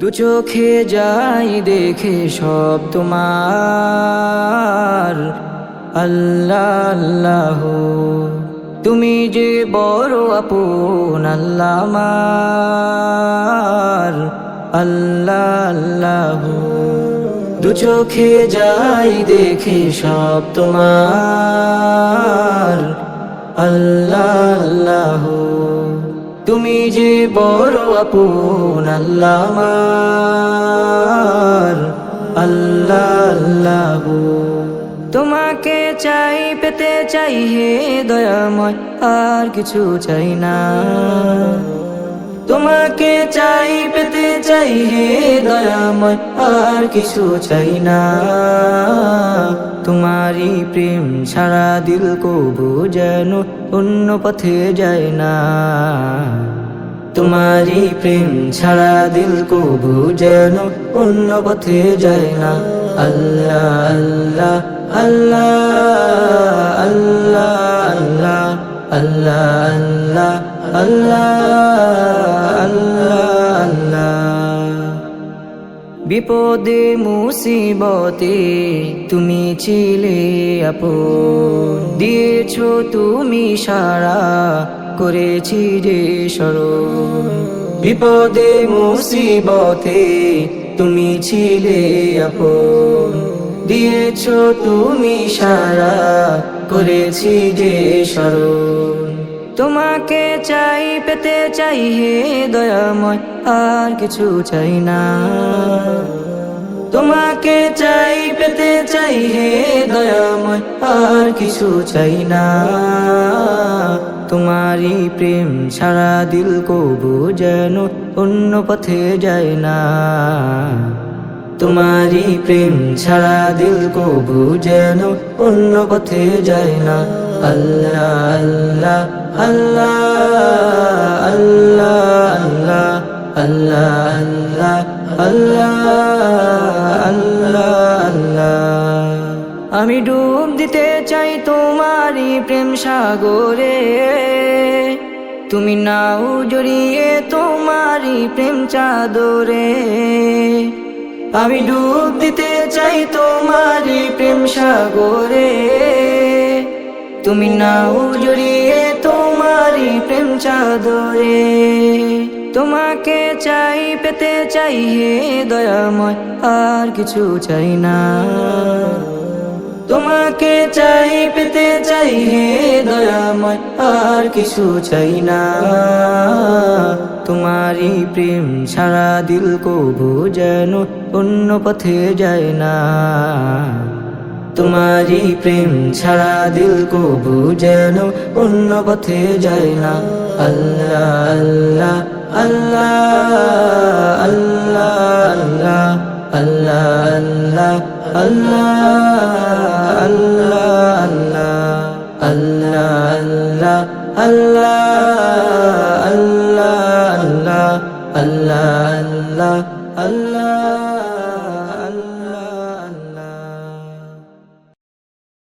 দু চোখে যাই দেখে সব তোমার। আল্লাহ আল্লাহ। তুমি যে বড় আপন, আল্লাহ আমার। আল্লাহ আল্লাহ। দু চোখে যাই দেখে সব তোমার। আল্লাহ আল্লাহ। তুমি যে বড় আপন আল্লাহ আল্লাহ আল্লাহ তোমাকে চাই, পেতে চাই হে দয়াময়, আর কিছু চাই না। তোমাকে চাই, পেতে চাই হে দয়াময়, আর কিছু চাই না। তোমারই প্রেম সারা দিল কবু যেন অন্য পথে যায় না। তোমারই প্রেম ছাড়া দিল কবু যেন অন্য পথে যায় না। আল্লাহ আল্লাহ আল্লাহ আল্লাহ আল্লাহ আল্লাহ। বিপদে, মুসিবতে তুমি ছিলে আপন। দিয়েছ তুমি সারা করেছি যে স্মরণ। বিপদে, মুসিবতে তুমি ছিলে আপন। দিয়েছ তুমি সারা করেছি যে স্মরণ। তোমাকে চাই, পেতে চাই হে দয়াময়, আর কিছু চাই না। তোমাকে চাই, পেতে চাই হে দয়াময়, আর কিছু চাই না। তোমারই প্রেম সারা দিল কবু যেন অন্য পথে যায় না। তোমারই প্রেম ছাড়া দিল কবু যেন অন্য পথে যায় না। আল্লাহ আল্লাহ। আল্লাহ আল্লাহ আল্লাহ আল্লাহ আল্লাহ আল্লাহ আল্লাহ আমি ডুব দিতে চাই তোমারই প্রেম সাগরে তুমি নাও জড়িয়ে তোমারই প্রেম চাদরে আমি ডুব দিতে চাই তোমারই প্রেম সাগরে তুমি নাও জড়িয়ে প্রেম চাদরে। তোমাকে চাই, পেতে চাই হে দয়াময়, আর কিছু চাই না। তোমাকে চাই, পেতে চাই হে দয়াময়, আর কিছু চাই না। তোমারই প্রেম সারা দিল কবু যেন, অন্য পথে যায় না। তোমারই প্রেম ছাড়া দিল কবু যেন অন্য পথে যায় না আল্লাহ আল্লাহ আল্লাহ আল্লাহ আল্লাহ আল্লাহ আল্লাহ আল্লাহ আল্লাহ আল্লাহ আল্লাহ আল্লাহ আল্লাহ আল্লাহ আল্লাহ আল্লাহ